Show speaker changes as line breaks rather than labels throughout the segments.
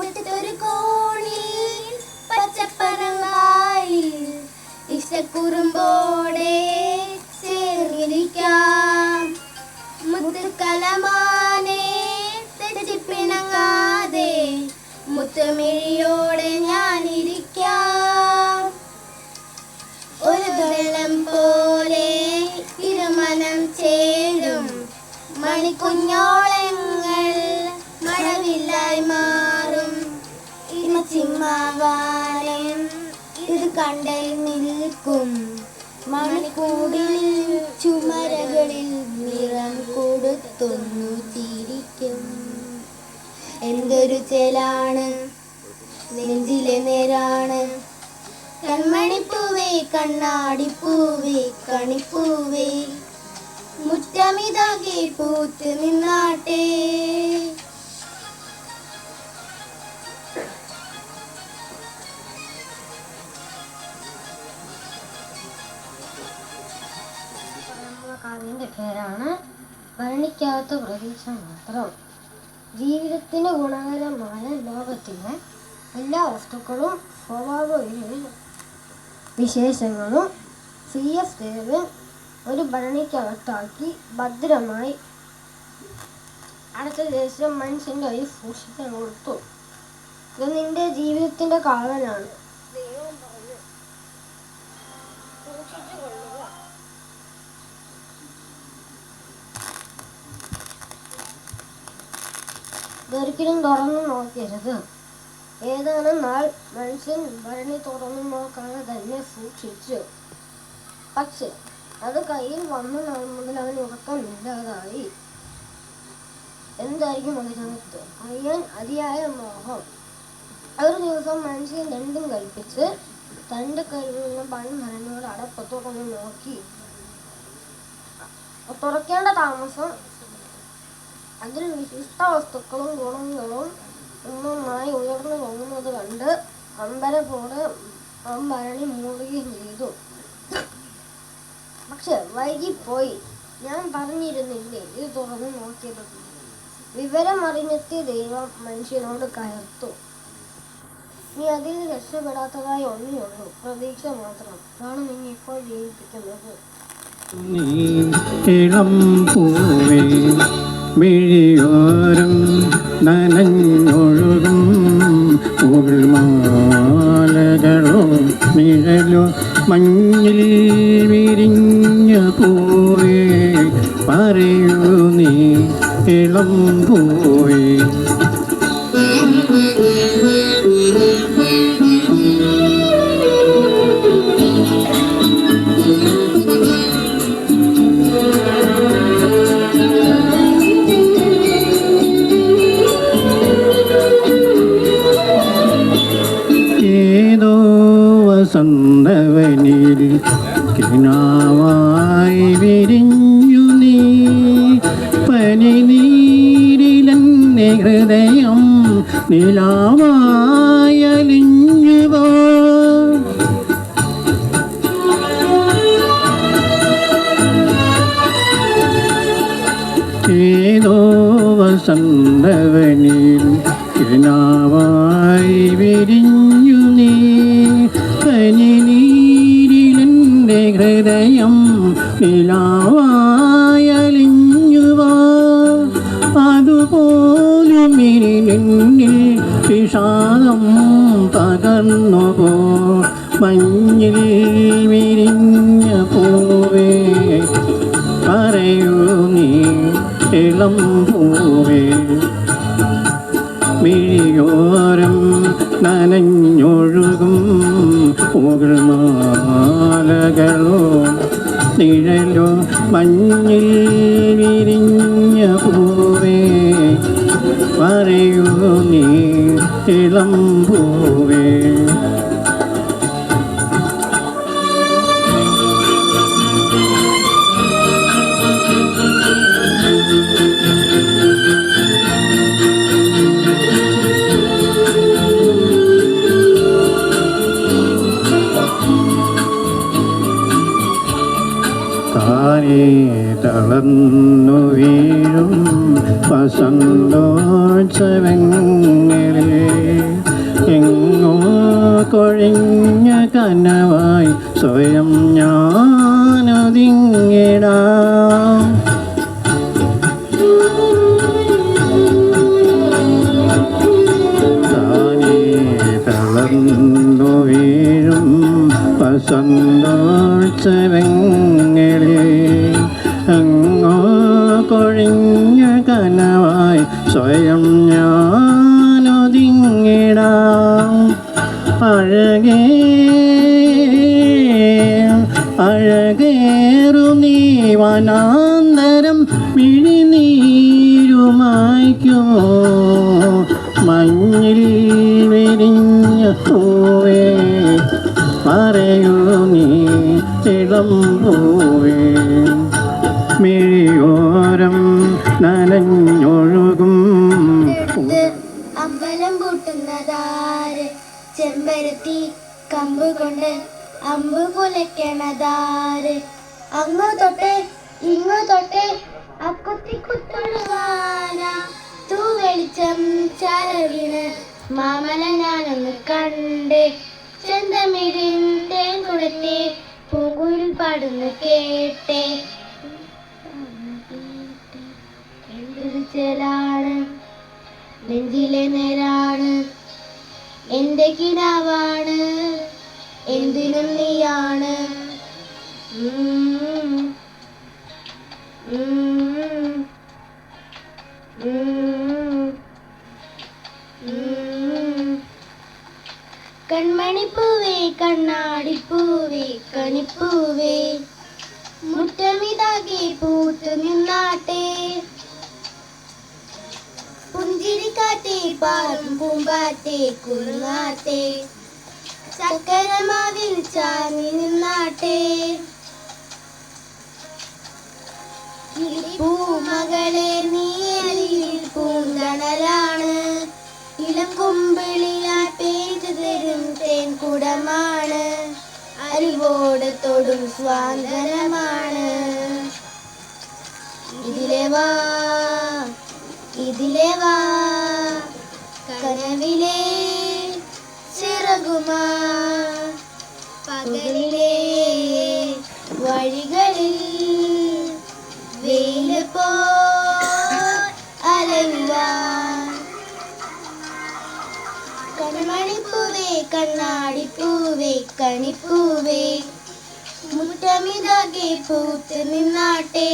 മുറ്റത്തൊരു കോണിൽ പച്ചപ്പനങ്ങായി ഇഷ്ടക്കുറുമ്പോടെ ചേർന്നിരിക്കാം. മുത്തുക്കലമാനെ തെറ്റിപ്പിണങ്ങാതെ മുത്തുമിഴിയോടെ ഞാനിരിക്കാം. ഒരു വെള്ളം പോലെ ഇരുമനം ചേരും മണിക്കുഞ്ഞോളങ്ങൾ ഇത് കണ്ടൽ നിൽക്കും. മണിക്കൂടിൽ ചുമരകളിൽ നിറം കൊടുത്തൊന്നു ചിരിക്കും. എന്തൊരു ചേലാണ്. നെഞ്ചിലെ നേരാണ്. കൺമണിപ്പൂവേ കണ്ണാടിപ്പൂവേ കണിപ്പൂവേ. മുറ്റമിതാകെ പൂത്ത് നിന്നാട്ടെ.
കാവ്യന്റെ പേരാണ് വർണിക്കാത്ത പ്രതീക്ഷ മാത്രം. ജീവിതത്തിന് ഗുണകരമായ ലോകത്തിലെ എല്ലാ വസ്തുക്കളും സ്വഭാവ വിശേഷങ്ങളും സി. എസ്. ദേവൻ ഒരു ഭരണിക്കകത്താക്കി ഭദ്രമായി അടുത്ത ദേശം മനുഷ്യന്റെ കയ്യിൽ സൂക്ഷിക്കാൻ കൊടുത്തു. ഇത് നിന്റെ ജീവിതത്തിന്റെ കാവലാണ് ദൈവം പറഞ്ഞു സൂക്ഷിച്ചു കൊള്ളുക ഇതൊരിക്കലും തുറന്നു നോക്കരുത്. ഏതാനും നാൾ മനുഷ്യൻ ഭരണി തുറന്നു നോക്കാതെ തന്നെ സൂക്ഷിച്ചു. പക്ഷെ അത് കയ്യിൽ വന്ന നാൾ മുതൽ അവൻ ഉറക്കം ഇല്ലാതായി എന്തായിരിക്കും അതിനകത്ത് അയ്യൻ അതിയായ മോഹം. ഒരു ദിവസം മനുഷ്യൻ രണ്ടും കൽപ്പിച്ച് തന്റെ കയ്യിലുള്ള പൺമരനോട് അടപ്പ് തുറന്നു നോക്കി. തുറക്കേണ്ട താമസം അതിൽ വിശിഷ്ട വസ്തുക്കളും ഗുണങ്ങളും ഒന്നൊന്നായി ഉയർന്നു പോകുന്നത് കണ്ട് അമ്പരപ്പോട് അമ്പരണി മൂടുകയും ചെയ്തു. പക്ഷെ വൈകിപ്പോയി. ഞാൻ പറഞ്ഞിരുന്നില്ലേ? ഇത് തുറന്നു നോക്കിയത് വിവരമറിഞ്ഞെത്തിയ ദൈവം മനുഷ്യനോട് കയർത്തു. നീ അതിൽ രക്ഷപ്പെടാത്തതായി ഒന്നേ ഉള്ളൂ. പ്രതീക്ഷ മാത്രം. അതാണ് നീ ഇപ്പോൾ ജീവിപ്പിക്കുന്നത്.
മിഴിയോരം നനഞ്ഞൊഴുകും ഉൾമാലകളോ നിഴലോ മഞ്ഞിൽ വിരിഞ്ഞ പൂവേ പറയൂ നീ ഇളം പൂവേ. ഹൃദയം നിലാവായലിഞ്ഞു മഞ്ഞിൽ വിരിഞ്ഞ പൂവേ പറയൂ നീ ഇളം പൂവേ. മിഴിയോരം നനഞ്ഞൊഴുകും പുകൾമാലകളോ നിഴലോ മഞ്ഞിൽ വിരിഞ്ഞ പൂവേ പറയൂ നീ ഇളം പൂവേ. തളർന്നു വീഴും വസന്തോത്സവങ്ങളിൽ എങ്ങോ കൊഴിഞ്ഞ കനവായി സ്വയം ഞാനൊതിങ്ങിടാം. തളർന്നു വീഴും വസന്തോത്സവങ്ങളിൽ ഇളം പൂവേ. മിഴിയോരം നനഞ്ഞൊഴുകും.
അമ്പലം കൂട്ടുന്നതാര് ചെമ്പരത്തി കമ്പ് കൊണ്ട് അമ്പ് പുലയ്ക്കണതാര്? അങ്ങു തൊട്ട് ഇങ്ങു തൊട്ട് അക്കുത്തി കുത്തുള്ളുവാന തൂ വെളിച്ചം മാമല ഞാനൊന്ന് കണ്ട് ചെന്തമിഴിൻ തേൻ കുടത്തെ പൂങ്കുയിൽ പാടുന്നു കേട്ടേ. എന്തൊരു നെഞ്ചിലെ നേരാണ്. എന്റെ കിനാവാണ്. എന്തിനും നീയാണ്. കണ്ണാടിപ്പൂവേ കണിപ്പൂവേ. മുറ്റമിതാകെ പൂത്തു നിന്നാട്ടെ. പുഞ്ചിരിക്കാറ്റെ പാറും പൂമ്പാറ്റെ കുറുങ്ങാറ്റെ ചക്കരമാവിൽ ചാഞ്ഞി നിന്നാട്ടെ. പൂമകളെ നീയലിൽ പൂന്തണലാണ്. ഇളം കുമ്പിളി കുടമാണ്. അറിവോട് തൊടും സ്വാന്തനമാണ്. ഇതിലെ വാ ഇതിലെ വാ കനവിലെ ചിറകുമാ. പകലിലെ കണ്ണാടിപ്പൂവേ കണിപ്പൂവേ. മുറ്റമിതാകെ പൂത്ത് നിന്നാട്ടെ.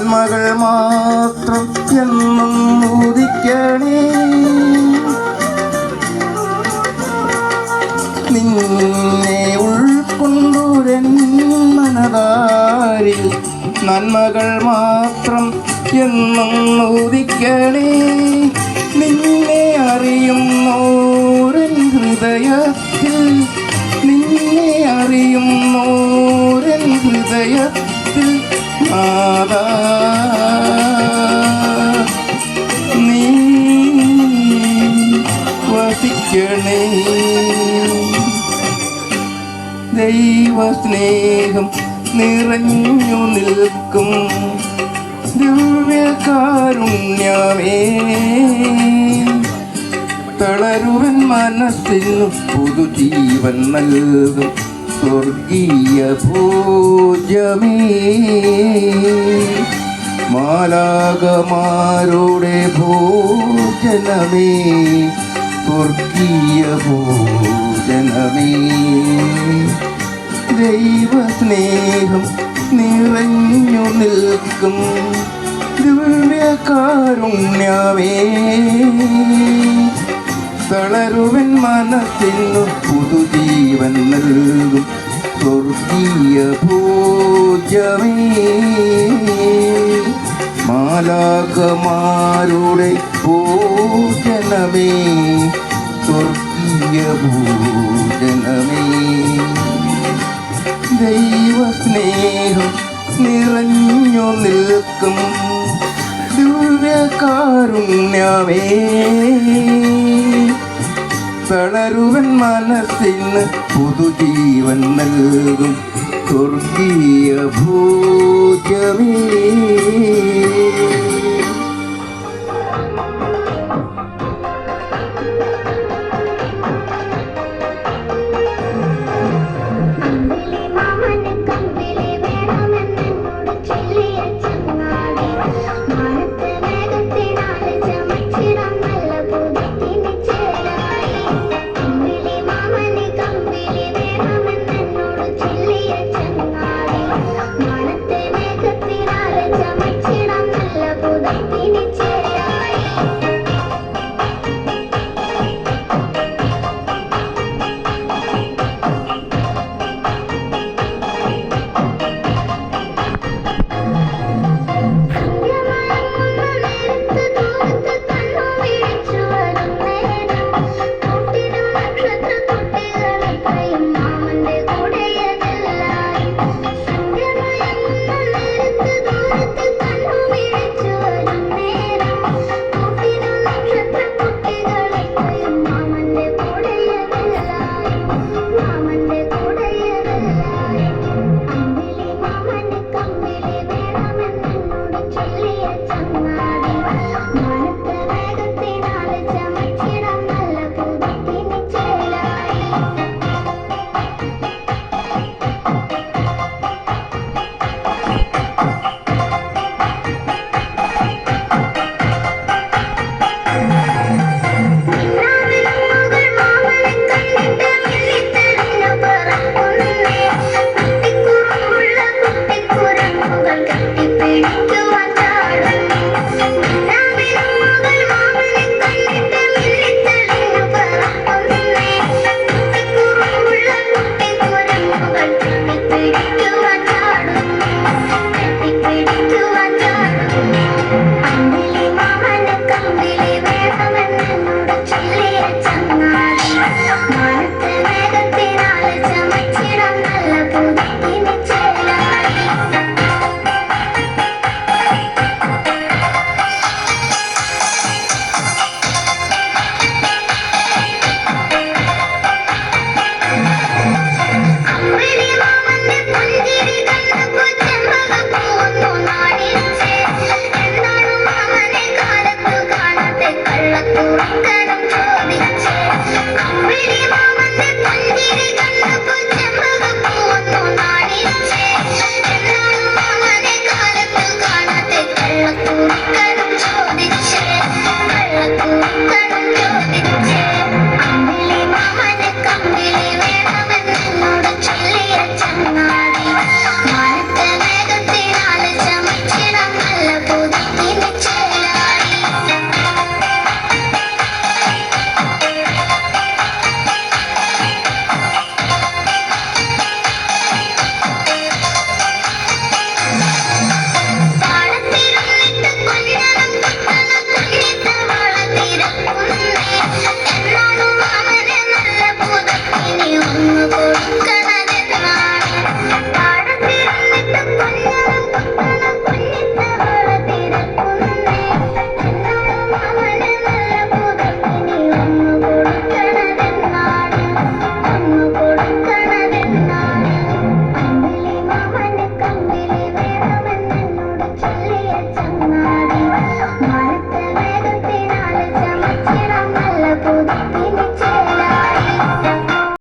നന്മകൾ മാത്രം എന്നും ഉദിക്കണേ നിന്നെ ഉൾക്കൊണ്ടൂരൻ മനതാരിൽ നന്മകൾ മാത്രം എന്നും ഉദിക്കണേ നിന്നെ അറിയുന്നോരൻ ഹൃദയത്തിൽ നിന്നെ അറിയുന്നോരൻ ഹൃദയത്തിൽ മാതാ നീ വസിക്കണേ. ദൈവസ്നേഹം നിറഞ്ഞു നിൽക്കും. ദിവ്യകാരുണ്യമേ. തളരുവൻ മനസ്സിനു പുതുജീവൻ നൽകും. സ്വർഗീയ പൂജമേ മാലാകമാരുടെ ഭോജനമേ. സ്വർഗീയ ഭോജനമേ ദൈവസ്നേഹം നിറഞ്ഞു നിൽക്കും ദിവ്യകാരുണ്യമേ. തളരുവൻ മനത്തിനു പുതുജീവൻ നൽകും. സ്വർഗീയ പൂജമേ മാലാകമാരുടെ പൂജനമേ സ്വർഗീയ പൂജനമേ. ദൈവസ്നേഹം നിറഞ്ഞു നിൽക്കും. ദിവ്യകാരുണ്യമേ. തളരുവൻ മനസ്സിന് പുതുജീവൻ നൽകും. സ്വർഗീയ ഭോജമേ.